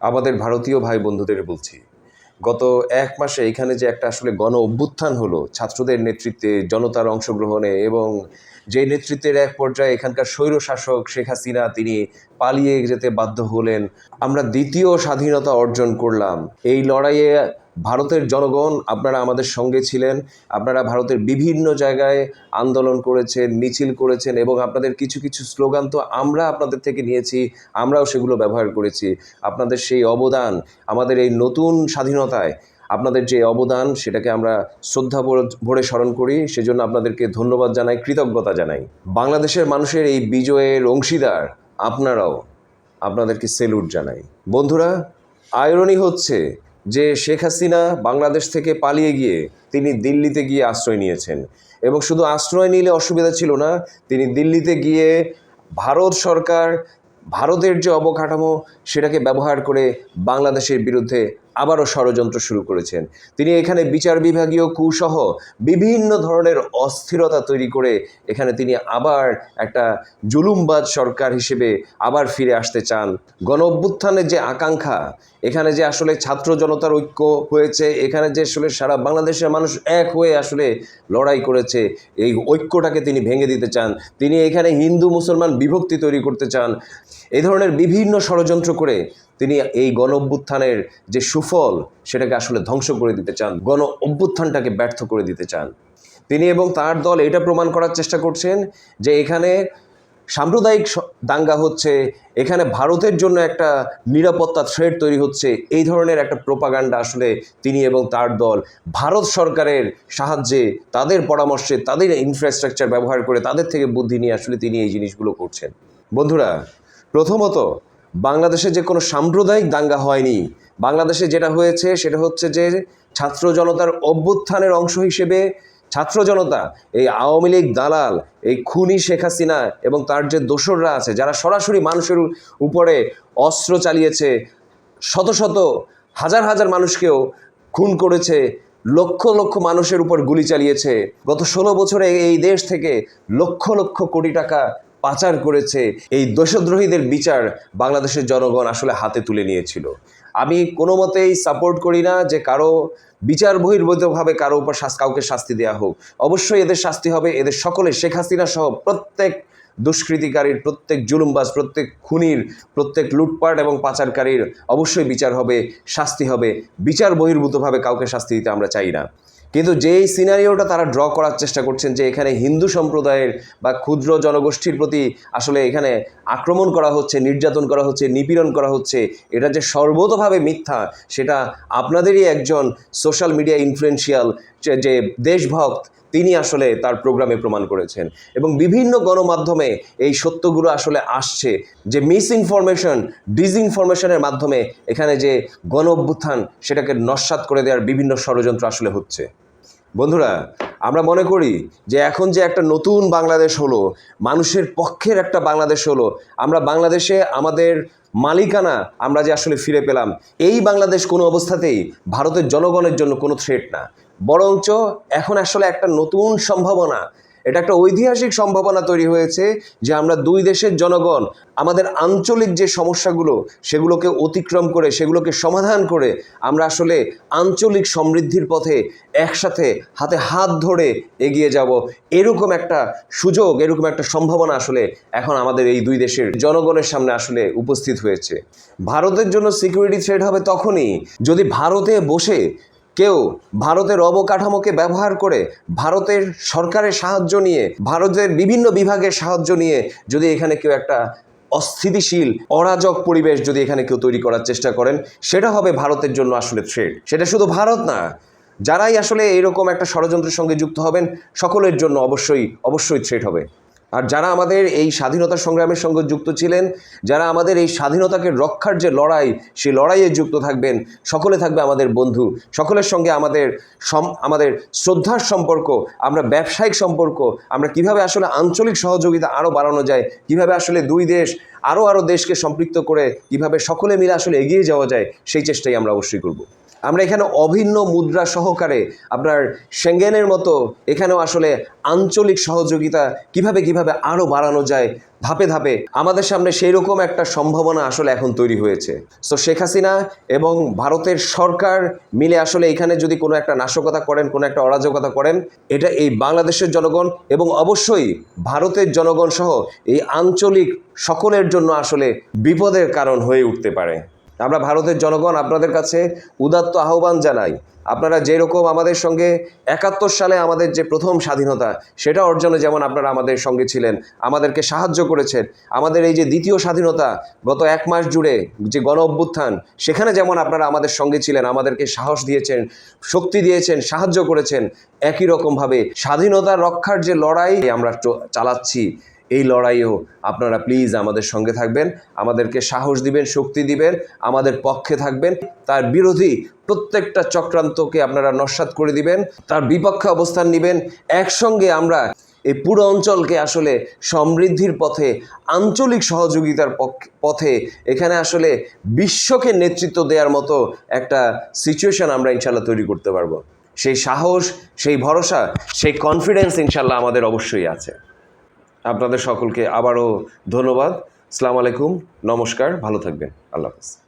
আমাদের ভারতীয় ভাই বন্ধুদের বলছি। গত এক মাসে এখানে যে একটা আসলে গণ অভ্যুত্থান হলো, ছাত্রদের নেতৃত্বে, জনতার অংশগ্রহণে এবং যে নেতৃত্বের এক পর্যায়ে এখানকার স্বৈর শাসক শেখ হাসিনা তিনি পালিয়ে যেতে বাধ্য হলেন, আমরা দ্বিতীয় স্বাধীনতা অর্জন করলাম। এই লড়াইয়ে ভারতের জনগণ, আপনারা আমাদের সঙ্গে ছিলেন, আপনারা ভারতের বিভিন্ন জায়গায় আন্দোলন করেছেন, মিছিল করেছেন এবং আপনাদের কিছু কিছু স্লোগান তো আমরা আপনাদের থেকে নিয়েছি, আমরাও সেগুলো ব্যবহার করেছি। আপনাদের সেই অবদান, আমাদের এই নতুন স্বাধীনতায় আপনাদের যে অবদান, সেটাকে আমরা শ্রদ্ধা ভরে- স্মরণ করি। সেজন্য আপনাদেরকে ধন্যবাদ জানাই, কৃতজ্ঞতা জানাই। বাংলাদেশের মানুষের এই বিজয়ের অংশীদার আপনারাও, আপনাদেরকে সেলুট জানাই। বন্ধুরা আয়রনি হচ্ছে যে শেখ হাসিনা বাংলাদেশ থেকে পালিয়ে গিয়ে তিনি দিল্লিতে গিয়ে আশ্রয় নিয়েছেন। এবং শুধু আশ্রয় নিলে অসুবিধা ছিল না, তিনি দিল্লিতে গিয়ে ভারত সরকার, ভারতের যে অবকাঠামো, সেটাকে ব্যবহার করে বাংলাদেশের বিরুদ্ধে আবারও ষড়যন্ত্র শুরু করেছেন। তিনি এখানে বিচার বিভাগীয় কুসহ বিভিন্ন ধরনের অস্থিরতা তৈরি করে এখানে তিনি আবার একটা জুলুমবাজ সরকার হিসেবে আবার ফিরে আসতে চান। গণ অভ্যুত্থানের যে আকাঙ্ক্ষা, এখানে যে আসলে ছাত্র জনতার ঐক্য হয়েছে, এখানে যে আসলে সারা বাংলাদেশের মানুষ এক হয়ে আসলে লড়াই করেছে, এই ঐক্যটাকে তিনি ভেঙে দিতে চান। তিনি এখানে হিন্দু মুসলমান বিভক্তি তৈরি করতে চান। এই ধরনের বিভিন্ন ষড়যন্ত্র করে তিনি এই গণ অভ্যুত্থানের যে সুফল, সেটাকে আসলে ধ্বংস করে দিতে চান গণ অভ্যুত্থানটাকে ব্যর্থ করে দিতে চান। তিনি এবং তার দল এটা প্রমাণ করার চেষ্টা করছেন যে এখানে সাম্প্রদায়িক দাঙ্গা হচ্ছে, এখানে ভারতের জন্য একটা নিরাপত্তা থ্রেড তৈরি হচ্ছে, এই ধরনের একটা প্রোপাগান্ডা আসলে তিনি এবং তার দল, ভারত সরকারের সাহায্যে, তাদের পরামর্শে, তাদের ইনফ্রাস্ট্রাকচার ব্যবহার করে, তাদের থেকে বুদ্ধি নিয়ে আসলে তিনি এই জিনিসগুলো করছেন। বন্ধুরা, প্রথমত বাংলাদেশে যে কোনো সাম্প্রদায়িক দাঙ্গা হয়নি। বাংলাদেশে যেটা হয়েছে সেটা হচ্ছে যে ছাত্র জনতার অভ্যুত্থানের অংশ হিসেবে ছাত্র জনতা, এই আওয়ামী লীগ দালাল, এই খুনি শেখ হাসিনা এবং তার যে দোসররা আছে, যারা সরাসরি মানুষের উপরে অস্ত্র চালিয়েছে, শত শত, হাজার হাজার মানুষকেও খুন করেছে, লক্ষ লক্ষ মানুষের উপর গুলি চালিয়েছে। গত ষোলো বছরে এই দেশ থেকে লক্ষ লক্ষ কোটি টাকা পাচার করেছে এই দেশদ্রোহীদের বিচার বাংলাদেশের জনগণ আসলে হাতে তুলে নিয়েছিল। আমি কোনো মতেই সাপোর্ট করি না যে কারও বিচার বহির্ভূতভাবে কারও উপর কাউকে শাস্তি দেওয়া হোক। অবশ্যই এদের শাস্তি হবে, এদের সকলে শেখ হাসিনা সহ প্রত্যেক দুষ্কৃতিকারীর, প্রত্যেক জুলুমবাজ, প্রত্যেক খুনির, প্রত্যেক লুটপাট এবং পাচারকারীর অবশ্যই বিচার হবে, শাস্তি হবে। বিচার বহির্ভূতভাবে কাউকে শাস্তি দিতে আমরা চাই না। কিন্তু যেই সিনারিওটা তারা ড্র করার চেষ্টা করছেন যে এখানে হিন্দু সম্প্রদায়ের বা ক্ষুদ্র জনগোষ্ঠীর প্রতি আসলে এখানে আক্রমণ করা হচ্ছে, নির্যাতন করা হচ্ছে, নিপীড়ন করা হচ্ছে, এটা যে সর্বতভাবে মিথ্যা, সেটা আপনাদেরই একজন সোশ্যাল মিডিয়া ইনফ্লুয়েন্সিয়াল যে দেশভক্ত তিনি আসলে তার প্রোগ্রামে প্রমাণ করেছেন। এবং বিভিন্ন গণমাধ্যমে এই সত্যগুলো আসলে আসছে যে মিস ইনফরমেশন ডিসইনফরমেশনের মাধ্যমে এখানে যে গণ অভ্যুত্থান সেটাকে নস্বাত করে দেওয়ার বিভিন্ন ষড়যন্ত্র আসলে হচ্ছে। বন্ধুরা, আমরা মনে করি যে এখন যে একটা নতুন বাংলাদেশ হলো, মানুষের পক্ষের একটা বাংলাদেশ হলো, আমরা বাংলাদেশে আমাদের মালিকানা আমরা যে আসলে ফিরে পেলাম, এই বাংলাদেশ কোনো অবস্থাতেই ভারতের জনগণের জন্য কোনো থ্রেট না। বরঞ্চ এখন আসলে একটা নতুন সম্ভাবনা এটা একটা ঐতিহাসিক সম্ভাবনা তৈরি হয়েছে যে আমরা দুই দেশের জনগণ, আমাদের আঞ্চলিক যে সমস্যাগুলো, সেগুলোকে অতিক্রম করে, সেগুলোকে সমাধান করে আমরা আসলে আঞ্চলিক সমৃদ্ধির পথে একসাথে হাতে হাত ধরে এগিয়ে যাব। এরকম একটা সুযোগ, এরকম একটা সম্ভাবনা আসলে এখন আমাদের এই দুই দেশের জনগণের সামনে আসলে উপস্থিত হয়েছে। ভারতের জন্য সিকিউরিটি থ্রেড হবে তখনই যদি ভারতে বসে কেউ ভারতের অবকাঠামোকে ব্যবহার করে ভারতের সরকারের সাহায্য নিয়ে, ভারতের বিভিন্ন বিভাগের সাহায্য নিয়ে যদি এখানে কেউ একটা অস্থিতিশীল, অরাজক পরিবেশ যদি এখানে কেউ তৈরি করার চেষ্টা করেন, সেটা হবে ভারতের জন্য আসলে থ্রেড সেটা শুধু ভারত না, যারাই আসলে এরকম একটা ষড়যন্ত্রের সঙ্গে যুক্ত হবেন, সকলের জন্য অবশ্যই অবশ্যই থ্রেট হবে। আর যারা আমাদের এই স্বাধীনতা সংগ্রামের সঙ্গে যুক্ত ছিলেন, যারা আমাদের এই স্বাধীনতাকে রক্ষার যে লড়াই সেই লড়াইয়ে যুক্ত থাকবেন, সকলে থাকবে আমাদের বন্ধু। সকলের সঙ্গে আমাদের সম, আমাদের শ্রদ্ধার সম্পর্ক, আমরা ব্যবসায়িক সম্পর্ক, আমরা কীভাবে আসলে আঞ্চলিক সহযোগিতা আরও বাড়ানো যায়, কীভাবে আসলে দুই দেশ আরও আরও দেশকে সম্পৃক্ত করে কীভাবে সকলে মিলে আসলে এগিয়ে যাওয়া যায়, সেই চেষ্টাই আমরা অবশ্যই করব। আমরা এখানে অভিন্ন মুদ্রা সহকারে আপনার সেঙ্গেনের মতো এখানেও আসলে আঞ্চলিক সহযোগিতা কীভাবে কীভাবে আরও বাড়ানো যায় ধাপে ধাপে আমাদের সামনে সেই রকম একটা সম্ভাবনা আসলে এখন তৈরি হয়েছে। সো শেখ হাসিনা এবং ভারতের সরকার মিলে আসলে এখানে যদি কোনো একটা নাশকতা করেন, কোনো একটা অরাজকতা করেন, এটা এই বাংলাদেশের জনগণ এবং অবশ্যই ভারতের জনগণ সহ এই আঞ্চলিক সকলের জন্য আসলে বিপদের কারণ হয়ে উঠতে পারে। আমরা ভারতের জনগণ আপনাদের কাছে উদাত্ত আহ্বান জানাই। আপনারা যেরকম আমাদের সঙ্গে একাত্তর সালে আমাদের যে প্রথম স্বাধীনতা, সেটা অর্জনে যেমন আপনারা আমাদের সঙ্গে ছিলেন, আমাদেরকে সাহায্য করেছেন, আমাদের এই যে দ্বিতীয় স্বাধীনতা গত এক মাস জুড়ে যে গণ অভ্যুত্থান, সেখানে যেমন আপনারা আমাদের সঙ্গে ছিলেন, আমাদেরকে সাহস দিয়েছেন, শক্তি দিয়েছেন, সাহায্য করেছেন, একই রকমভাবে স্বাধীনতা রক্ষার যে লড়াই আমরা চালাচ্ছি এই লড়াইও আপনারা প্লিজ আমাদের সঙ্গে থাকবেন, আমাদেরকে সাহস দিবেন, শক্তি দিবেন, আমাদের পক্ষে থাকবেন। তার বিরোধী প্রত্যেকটা চক্রান্তকে আপনারা নস্বাত করে দিবেন, তার বিপক্ষে অবস্থান নেবেন। একসঙ্গে আমরা এই পুরো অঞ্চলকে আসলে সমৃদ্ধির পথে, আঞ্চলিক সহযোগিতার পথে এখানে আসলে বিশ্বকে নেতৃত্ব দেওয়ার মতো একটা সিচুয়েশন আমরা ইনশাল্লাহ তৈরি করতে পারব। সেই সাহস, সেই ভরসা, সেই কনফিডেন্স ইনশাল্লাহ আমাদের অবশ্যই আছে। আপনাদের সকলকে আবারও ধন্যবাদ। সালাম আলাইকুম নমস্কার ভালো থাকবেন। আল্লাহ হাফিজ।